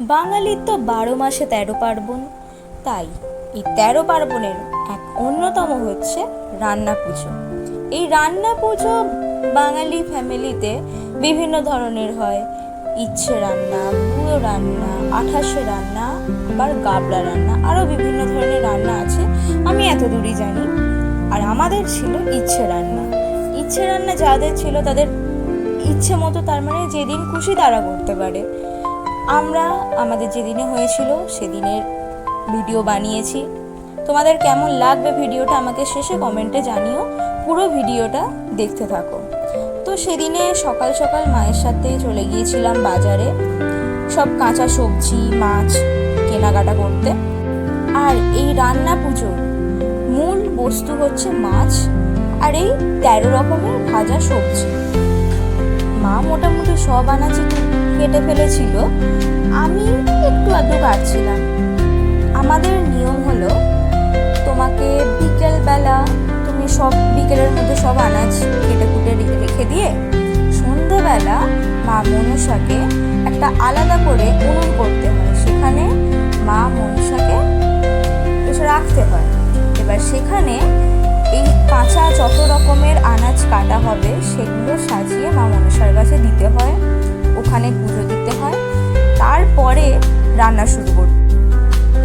বাঙালির তো বারো মাসে তেরো পার্বণ। তাই এই তেরো পার্বণের এক অন্যতম হচ্ছে রান্না পুজো। এই রান্না পুজো বাঙালি ফ্যামিলিতে বিভিন্ন ধরনের হয়। ইচ্ছে রান্না বুড়ো রান্না, আঠাশে রান্না, আবার গাবড়া রান্না, আরও বিভিন্ন ধরনের রান্না আছে। আমি এত দূরই জানি। আর আমাদের ছিল ইচ্ছে রান্না। ইচ্ছে রান্না যাদের ছিল তাদের ইচ্ছে মতো তার মানে যেদিন খুশি তারা করতে পারে। আমরা আমাদের যেদিনে হয়েছিল সেদিনের ভিডিও বানিয়েছি। তোমাদের কেমন লাগবে ভিডিওটা আমাকে শেষে কমেন্টে জানিও। পুরো ভিডিওটা দেখতে থাকো। তো সেদিনে সকাল সকাল মায়ের সাথে চলে গিয়েছিলাম বাজারে সব কাঁচা সবজি, মাছ কেনাকাটা করতে। আর এই রান্না পুজোর মূল বস্তু হচ্ছে মাছ আর এই তেরো রকমের ভাজা সবজি। মা মোটামুটি সব আনাজি কেটে ফেলেছিল। আমি একটু আধটু কাটছিলাম। আমাদের নিয়ম হলো, তোমাকে বিকেলবেলা তুমি সব বিকেলের মধ্যে সব আনাজ কেটে কুটে রেখে দিয়ে সন্ধেবেলা মা মনসাকে একটা আলাদা করে উনুন করতে হয়। সেখানে মা মনসাকে রাখতে হয়। এবার সেখানে এই কাঁচা যত রকমের আনাজ কাটা হবে, সেগুলো সাজিয়ে মা মনসার কাছে দিতে হয়, ওখানে পুজো দিতে হয়, তারপরে রান্না শুরু করতে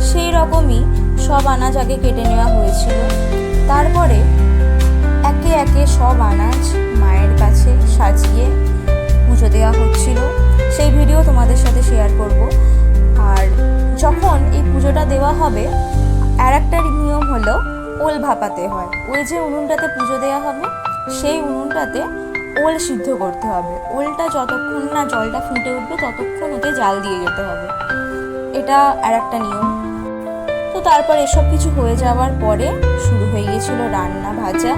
সেই রকমই সব আনাজ আগে কেটে নেওয়া হয়েছিল। তারপরে একে একে সব আনাজ মায়ের কাছে সাজিয়ে পুজো দেওয়া হচ্ছিল। সেই ভিডিও তোমাদের সাথে শেয়ার করব। আর যখন এই পুজোটা দেওয়া হবে, আর একটা নিয়ম হলো ওল ভাপাতে হয়। ওই যে উনুনটাতে পুজো দেওয়া হবে, সেই উনুনটাতে ওল সিদ্ধ করতে হবে। ওলটা যতক্ষণ না জলটা ফুটে উঠবে, ততক্ষণ ওতে জাল দিয়ে যেতে হবে। এটা আর একটা নিয়ম। তো তারপর এসব কিছু হয়ে যাওয়ার পরে শুরু হয়ে গিয়েছিল রান্না ভাজা।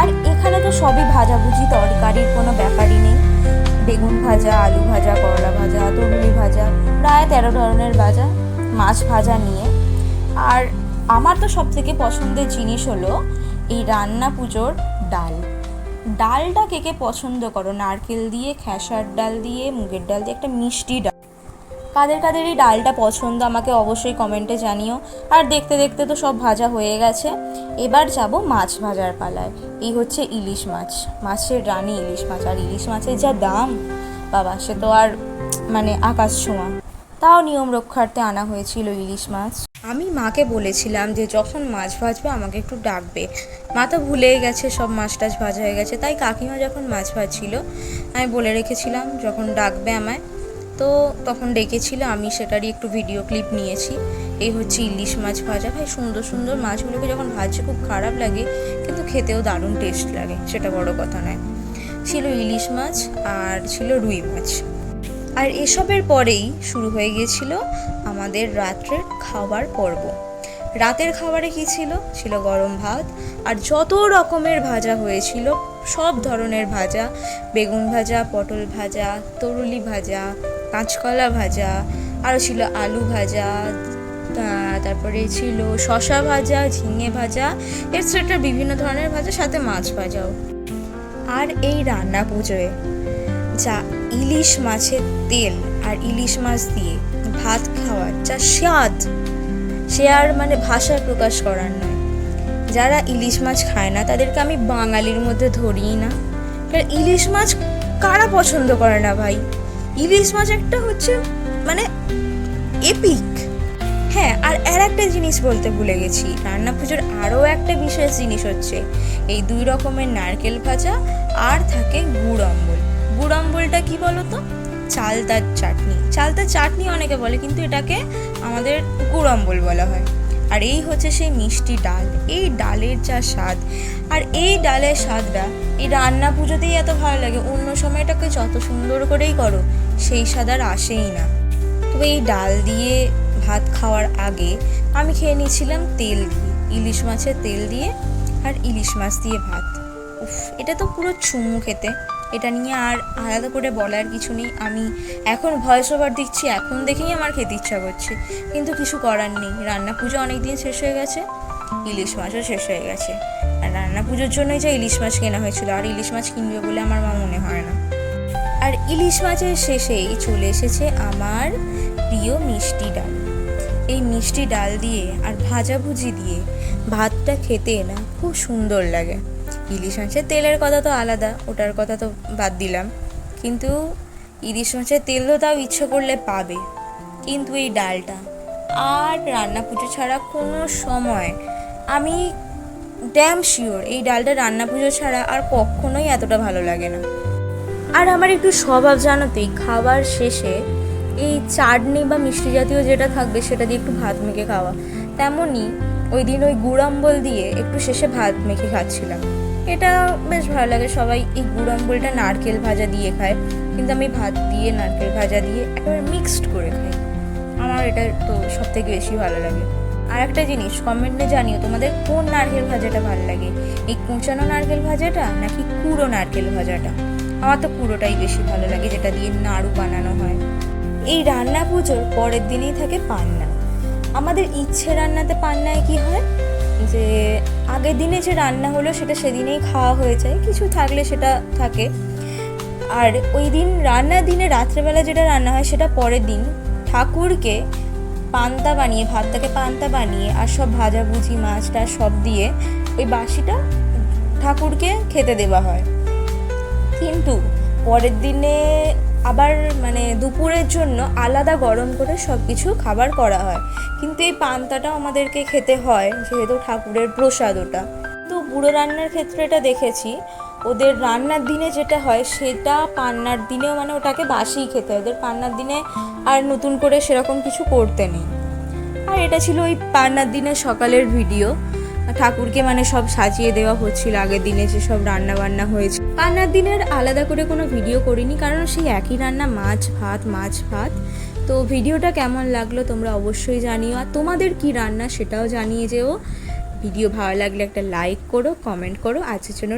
আর এখানে তো সবই ভাজাভুজি, তরকারির কোনো ব্যাপারই নেই। বেগুন ভাজা, আলু ভাজা, করলা ভাজা তরুলি ভাজা, প্রায় তেরো ধরনের ভাজা, মাছ ভাজা নিয়ে। আর আমার তো সব থেকে পছন্দের জিনিস হলো এই রান্না পুজোর ডাল। ডালটা কে কে পছন্দ করো? নারকেল দিয়ে, খেসার ডাল দিয়ে, মুগের ডাল দিয়ে, একটা মিষ্টি ডাল। কাদের কাদের এই ডালটা পছন্দ আমাকে অবশ্যই কমেন্টে জানিও। আর দেখতে দেখতে তো সব ভাজা হয়ে গেছে। এবার যাব মাছ ভাজার পালায়। এই হচ্ছে ইলিশ মাছ। মাছের রানী ইলিশ মাছ। আর ইলিশ মাছের যা দাম, বাবা, সে তো আর মানে আকাশ ছোঁয়া। তাও নিয়ম রক্ষার্থে আনা হয়েছিল ইলিশ মাছ। আমি মাকে বলেছিলাম যে যখন মাছ ভাজবে আমাকে একটু ডাকবে। মা তো ভুলেই গেছে সব মাছ টাছ ভাজা হয়ে গেছে। তাই কাকিমা যখন মাছ ভাজছিল, আমি বলে রেখেছিলাম যখন ডাকবে আমায়, তো তখন ডেকেছিল, আমি সেটারই একটু ভিডিও ক্লিপ নিয়েছি। এই হচ্ছে ইলিশ মাছ ভাজা। ভাই, সুন্দর সুন্দর মাছগুলোকে যখন ভাজছে খুব খারাপ লাগে, কিন্তু খেতেও দারুণ টেস্ট লাগে, সেটা বড় কথা নয়। ছিল ইলিশ মাছ আর ছিল রুই মাছ। আর এসবের পরেই শুরু হয়ে গিয়েছিল আমাদের রাত্রের খাবার পর্ব। রাতের খাবারে কি ছিল? ছিল গরম ভাত। আর যত রকমের ভাজা হয়েছিল, সব ধরনের ভাজা। বেগুন ভাজা, পটল ভাজা, তরুলি ভাজা, কাঁচকলা ভাজা আরও ছিল আলু ভাজা তারপরে ছিল শশা ভাজা, ঝিঙে ভাজা এটসেট্রা বিভিন্ন ধরনের ভাজা, সাথে মাছ ভাজাও। আর এই রান্না পুজোয় যা ইলিশ মাছের তেল আর ইলিশ মাছ দিয়ে ভাত খাওয়ার, যা স্বাদ, সে আর মানে ভাষায় প্রকাশ করার নয়। যারা ইলিশ মাছ খায় না, তাদেরকে আমি বাঙালির মধ্যে ধরিই না। ইলিশ মাছ কারা পছন্দ করে না ভাই? ইলিশ মাছ একটা হচ্ছে মানে এপিক হ্যাঁ আর আর একটা জিনিস বলতে ভুলে গেছি। রান্না পুজোর আরও একটা বিশেষ জিনিস হচ্ছে, এই দুই রকমের নারকেল ভাজা আর থাকে গুড় অম্বল গুড় অম্বলটা কী বলো তো চালতার চাটনি। চালতার চাটনি অনেকে বলে, কিন্তু এটাকে আমাদের গুড় অম্বল বলা হয়। আর এই হচ্ছে সেই মিষ্টি ডাল। এই ডালের যা স্বাদ। আর এই ডালের স্বাদটা, এই রান্না পুজোতেই এত ভালো লাগে। অন্য সময়টাকে যত সুন্দর করেই করো, সেই স্বাদ আর আসেই না। তবে এই ডাল দিয়ে ভাত খাওয়ার আগে আমি খেয়ে নিয়েছিলাম তেল দিয়ে। ইলিশ মাছের তেল দিয়ে আর ইলিশ মাছ দিয়ে ভাত। উফ, এটা তো পুরো চুমু খেতে। এটা নিয়ে আর আলাদা করে বলার কিছু নেই। আমি এখন ভয়েস ওভার দিচ্ছি, এখন দেখেই আমার খেতে ইচ্ছা করছে। কিন্তু কিছু করার নেই। রান্না পুজো অনেক দিন শেষ হয়ে গেছে। ইলিশ মাছও শেষ হয়ে গেছে। আর রান্না পুজোর জন্যই যে ইলিশ মাছ কেনা হয়েছিল, আর ইলিশ মাছ কিনবে বলে আমার মা মনে হয় না। আর ইলিশ মাছের শেষেই চলে এসেছে আমার প্রিয় মিষ্টি ডাল। এই মিষ্টি ডাল দিয়ে আর ভাজাভুজি দিয়ে ভাতটা খেতে না খুব সুন্দর লাগে। ইলিশ মাছের তেলের কথা তো আলাদা, ওটার কথা তো বাদ দিলাম। কিন্তু ইলিশ মাছের তেল তো তাও ইচ্ছে করলে পাবে। কিন্তু এই ডালটা আর রান্না পুজো ছাড়া কোনো সময় আমি ড্যাম শিওর এই ডালটা রান্না পুজো ছাড়া আর কখনোই এতটা ভালো লাগে না। আর আমার একটু স্বভাব জানাতেই খাবার শেষে এই চাটনি বা মিষ্টি জাতীয় যেটা থাকবে সেটা দিয়ে একটু ভাত মেখে খাওয়া। তেমনই ওই দিন ওই গুড়াম্বল দিয়ে একটু শেষে ভাত মেখে খাচ্ছিলাম। এটা বেশ ভালো লাগে। সবাই এই গুড় গুড়াম্বলটা নারকেল ভাজা দিয়ে খায়। কিন্তু আমি ভাত দিয়ে নারকেল ভাজা দিয়ে একেবারে মিক্সড করে খাই। আমার এটা তো সব থেকে বেশি ভালো লাগে। আর একটা জিনিস কমেন্টে জানিও তোমাদের কোন নারকেল ভাজাটা ভালো লাগে? এই কুচানো নারকেল ভাজাটা নাকি কুড়ো নারকেল ভাজাটা? আমার তো কুড়োটাই বেশি ভালো লাগে, যেটা দিয়ে নাড়ু বানানো হয়। এই রান্না পুজোর পরের দিনেই থাকে পান্না। আমাদের ইচ্ছে রান্নাতে পান্নায় কি হয়? যে আগের দিনে যে রান্না হলো সেটা সেদিনেই খাওয়া হয়ে যায়, কিছু থাকলে সেটা থাকে। আর ওই দিন রান্নার দিনে রাত্রেবেলা যেটা রান্না হয় সেটা পরের দিন। ঠাকুরকে পান্তা বানিয়ে, ভাতটাকে পান্তা বানিয়ে আর সব ভাজাভুজি মাছটা সব দিয়ে ওই বাসিটা ঠাকুরকে খেতে দেওয়া হয়। কিন্তু পরের দিনে আবার মানে দুপুরের জন্য আলাদা গরম করে সব কিছু খাবার করা হয়। কিন্তু এই পান্তাটাও আমাদেরকে খেতে হয়, যেহেতু ঠাকুরের প্রসাদ ওটা। তো বুড়ো রান্নার ক্ষেত্রে এটা দেখেছি, ওদের রান্নার দিনে যেটা হয় সেটা পান্নার দিনেও মানে ওটাকে বাসিই খেতে হয়। ওদের পান্নার দিনে আর নতুন করে সেরকম কিছু করতে নেই। আর এটা ছিল ওই পান্নার দিনের সকালের ভিডিও। ঠাকুরকে মানে সব সাজিয়ে দেওয়া হচ্ছিল আগের দিনে যে সব রান্না বান্না হয়েছে। পান্নার দিনের আলাদা করে কোনো ভিডিও করিনি, কারণ সেই একই রান্না, মাছ, ভাত মাছ, ভাত। তো ভিডিওটা কেমন লাগল তোমরা অবশ্যই জানিও। আর তোমাদের কি রান্না সেটাও জানিয়ে যেও। ভিডিও ভালো লাগলে একটা লাইক করো কমেন্ট করো। আজকের জন্য